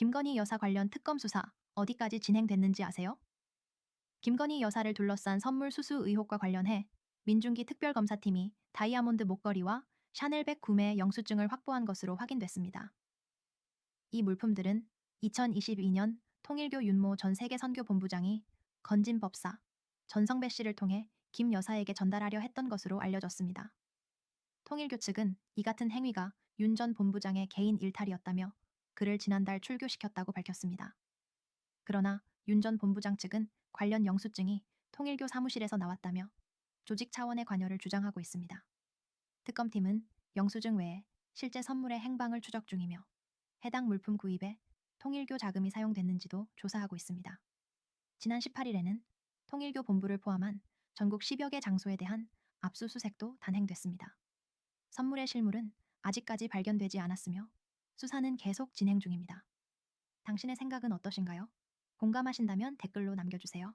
김건희 여사 관련 특검 수사 어디까지 진행됐는지 아세요? 김건희 여사를 둘러싼 선물 수수 의혹과 관련해 민중기 특별검사팀이 다이아몬드 목걸이와 샤넬백 구매 영수증을 확보한 것으로 확인됐습니다. 이 물품들은 2022년 통일교 윤모 전 세계선교본부장이 건진 법사 전성배 씨를 통해 김 여사에게 전달하려 했던 것으로 알려졌습니다. 통일교 측은 이 같은 행위가 윤 전 본부장의 개인 일탈이었다며 그를 지난달 출교시켰다고 밝혔습니다. 그러나 윤 전 본부장 측은 관련 영수증이 통일교 사무실에서 나왔다며 조직 차원의 관여를 주장하고 있습니다. 특검팀은 영수증 외에 실제 선물의 행방을 추적 중이며 해당 물품 구입에 통일교 자금이 사용됐는지도 조사하고 있습니다. 지난 18일에는 통일교 본부를 포함한 전국 10여 개 장소에 대한 압수수색도 단행됐습니다. 선물의 실물은 아직까지 발견되지 않았으며 수사는 계속 진행 중입니다. 당신의 생각은 어떠신가요? 공감하신다면 댓글로 남겨주세요.